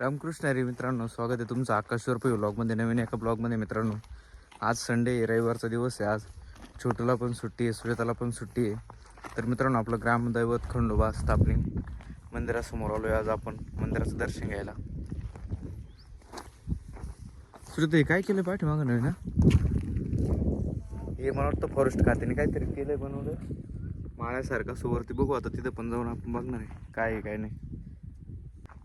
रामकृष्ण अरे मित्रांनो स्वागत आहे तुमचं आकाश रुपये ब्लॉगमध्ये नवीन एका ब्लॉगमध्ये मित्रांनो. आज संडे आहे रविवारचा दिवस आहे आज. छोटूला पण सुट्टी आहे सुजाताला पण सुट्टी आहे. तर मित्रांनो आपलं ग्रामदैवत खंडोबा स्थापनिक मंदिरासमोर आलो आहे आज आपण मंदिराचं दर्शन घ्यायला. सुजाता हे काय केलं पाठीमागं नवीन ना हे मला वाटतं फॉरेस्ट खात्याने काहीतरी केलं आहे बनवलं. माळ्यासारखं असं वरती बघू आता तिथं पण जाऊन आपण बघणार आहे. काय आहे काय नाही.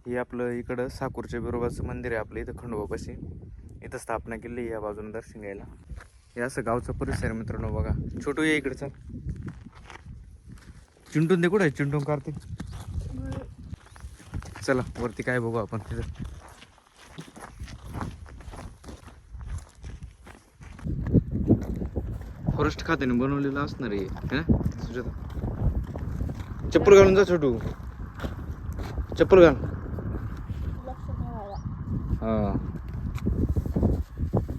हे आपलं इकडं साकूरच्या बिरोबाचं मंदिर आहे आपलं इथं खंडोबापाशी. इथं स्थापना केली आहे या बाजून दर्शन घ्यायला. हे असं गावचा परिसर मित्रांनो बघा. छोटू ये इकडे चल. चिंटून दे कुठं आहे? चिंटून कार्तिक? चला वरती काय बघू आपण तिथं. फॉरेस्ट खात्याने बनवलेलं असणार आहे ना? चप्पल घालून जा छोटू. चप्पल घाल. हा.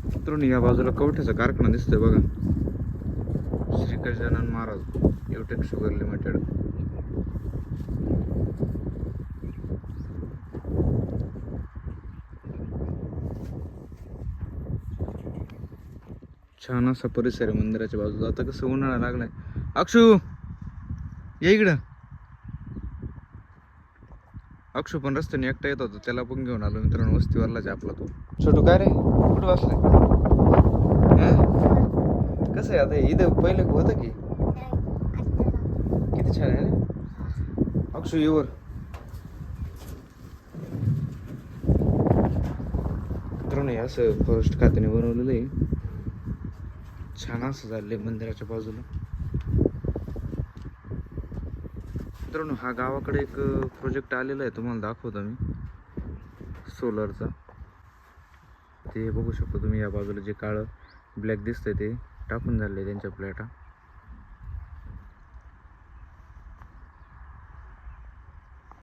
मित्रांनो या बाजूला कवठ्याचा कारखाना दिसतोय बघा. श्री गजानन महाराज एवटेक शुगर लिमिटेड छान असा परिसर आहे मंदिराच्या बाजूला. आता कसं उन्हाळा लागलाय. अक्षू ये इकडं. अक्षू पण रस्त्याने एकटा येत होता त्याला पण घेऊन आलो मित्रांनो वस्तीवरलाच आहे आपला तो. छोटू काय रे? कुठं बसलाय? हं? कसं आहे आता? इथं पहिले होतं की? किती छान आहे ना? अक्षू येवर मित्रांनो हे असं फॉरेस्ट खात्याने बनवलेलं आहे. छान असं झालंय मंदिराच्या बाजूला. मित्रांनो हा गावाकडे एक प्रोजेक्ट आलेला आहे. तुम्हाला दाखवतो मी. सोलरचा ते बघू शकतो तुम्ही या बाजूला जे काळं ब्लॅक दिसतंय ते टाकून झाले त्यांच्या प्लॅटा